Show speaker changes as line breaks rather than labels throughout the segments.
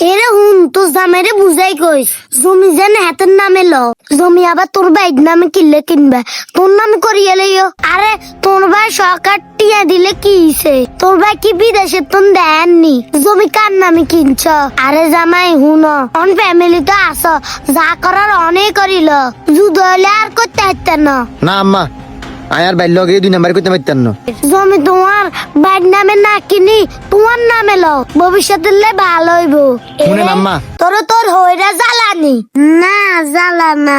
এরে হুন, তোর জামাইরে বুঝাই কইস। জমি যেন হাতের নামে ল। জমি আবার তোর বাইক নামে কিনলে কিনবে। তোর নামে করিয়ে লইও। আরে, তোর ভাই সরকার টিয়া দিলে কি হইছে? তোর ভাই কি বিদেশে তোর দেননি? জমি কার নামে কিনছ? আরে জামাই, হুন, অন ফ্যামিলি তো আস যা করার অনেক করিল। যুদ্ধ হলে আর করতে হাইতেন না।
না, আম্মা আয়ার বাইর লগে দুই নাম্বার করতে পারতেন না।
জমি তোমার বাইক নামে না কিনি তোমার নামে লও। ভবিষ্যতে লে ভালো হইব।
শুনেন আম্মা।
তোর তোর হইরা জ্বালানি। না জ্বালা না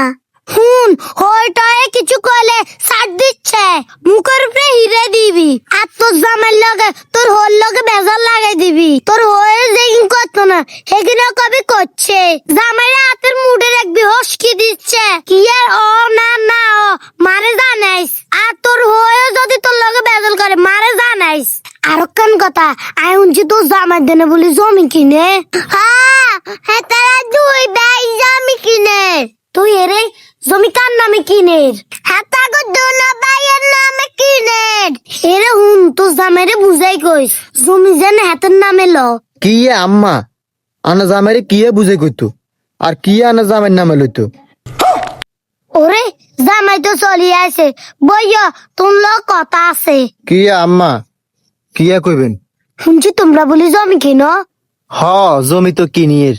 হুন হইটায় কিছু কইলে ছাড় দিচ্ছে। মুখের উপরে হিরে দিবি। আর তোর জামাই লগে তোর হোর লগে বেজার লাগাই দিবি। তোর হয়ে যেগিন করতো না সেগুলো কবি করছে। জামাইরা হাতের মুডে রাখবি হসকি দিচ্ছে। কি আর ও না না ও মারে জানাইস আর তোর হয়ে যদি তোর লগে বেজাল করে মারে জানাইস। আর কোন কথা? আই উনছি তোর জামাই দেনে বলি জমি কিনে। হ্যাঁ তারা দুই ভাই জমি কিনে। তুই এরে জমি কার নামে কিনে হ্যাঁ তাগো দোনো ভাইয়ের নামে কিনে এরে হুন, তোর জামাইরে বুঝাই কইস। জমি যেন হাতের নামে ল।
কি আম্মা? আনা জামাইরে কি এ বুঝে কইতো? আর কি আনা জামাইর নামে লইতো?
জামাই তো চলি আছে। বইয়া লোক কথা আছে।
কি আম্মা? কি কইবেন?
শুনছি তোমরা বলি জমি কিনো?
হ জমি তো কিনিয়ের।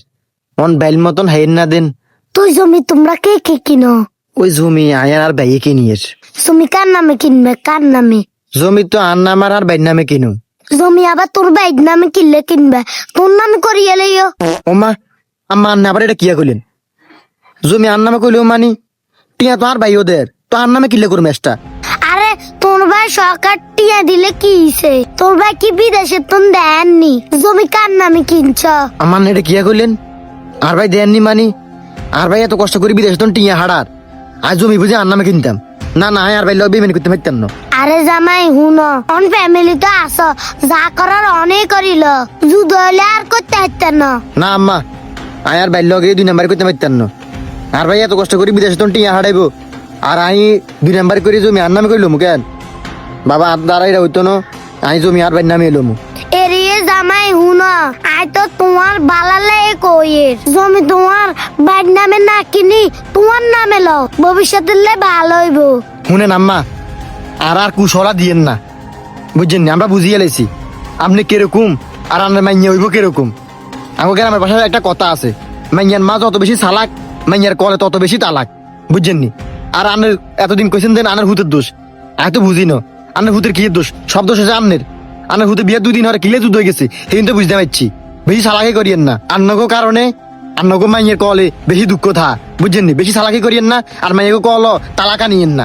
মন বাইল মতন হাইর না দেন।
তুই জমি তোমরা কে কে কিনো?
ওই জমি আয়ার আর বাইয়ে কিনিয়ের।
জমি কার নামে কিনবে কার নামে?
জমি তো আর নামার আর বাইর নামে কিনু।
জমি আবার তোর বাইক নামে কিনলে কিনবে। তোর নামে করিয়ে লইও।
ওমা আম্মা আন্না আবার এটা কিয়া কইলেন? জমি আর নামে কইলেও মানি। টিয়া তো আর ভাই ওদের। তো আর নামে কিলে করুম এসটা।
আরে তোর ভাই সরকার টিয়া দিলে কি হইছে? তোর ভাই কি বিদেশে তোর দেননি? জমি কার নামে কিনছ?
আমার এটা কিয়া কইলেন? আর ভাই দেননি মানি? আর ভাই এত কষ্ট করে বিদেশে তখন টিয়া হাড়ার। আর জমি বুঝে আর নামে কিনতাম। না না আর ভাই লবে মেনে করতে পারতাম না।
আরে জামাই হুন অন ফ্যামিলি তো আস যা করার অনেক করিল। যুদ্ধ হলে আর করতে হাইতেন না।
না আম্মা আয়ার বাইর লগে দুই নাম্বার করতে পারতাম না। আর ভাই এত কষ্ট করে বিদেশে তখন টিয়া হারাইবো। আর আমি দুই নাম্বার করে জমি আর নামে কইলাম কেন? বাবা আর দাঁড়াইরা হইতো না আমি জমি আর ভাই নামে এলাম
এরিয়ে জামাই হুন আই তো তোমার বালালে কইয়ের। জমি তোমার বাইক নামে না কিনি তোমার নামে লও ভবিষ্যতে লে ভালো হইব।
শুনেন আম্মা আর আর কুশলা দিয়েন না। বুঝছেন না? আমরা বুঝিয়ে লেছি আপনি কীরকম আর আপনার মাইয়া হইব কীরকম? আমাকে আমার বাসায় একটা কথা আছে মাইয়ার মা যত বেশি সালাক মাইয়ার কলে তত বেশি তালাক বুঝছেন নি আর আনের এতদিন কইছেন দেন আনের হুতের দোষ। আমি তো বুঝি না হুতের কি দোষ? সব দোষ হচ্ছে আন্নের। আনের হুতে বিয়ে দুই দিন হরে কিলে দুধ হয়ে গেছে সেই তো বুঝতে পারছি। বেশি সালাকি করিয়েন না। আন্নগো কারণে, আন্নগো মাইয়ের কলে বেশি দুঃখ থা বুঝছেন নি বেশি সালাকি করিয়েন না, আর মাইয়াকে কল তালাকা নিয়েন না।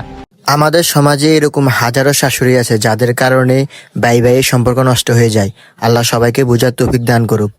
আমাদের সমাজে এরকম হাজারো শাশুড়ি আছে যাদের কারণে বাই বাইয়ের সম্পর্ক নষ্ট হয়ে যায়। আল্লাহ সবাইকে বোঝার তৌফিক দান করুক।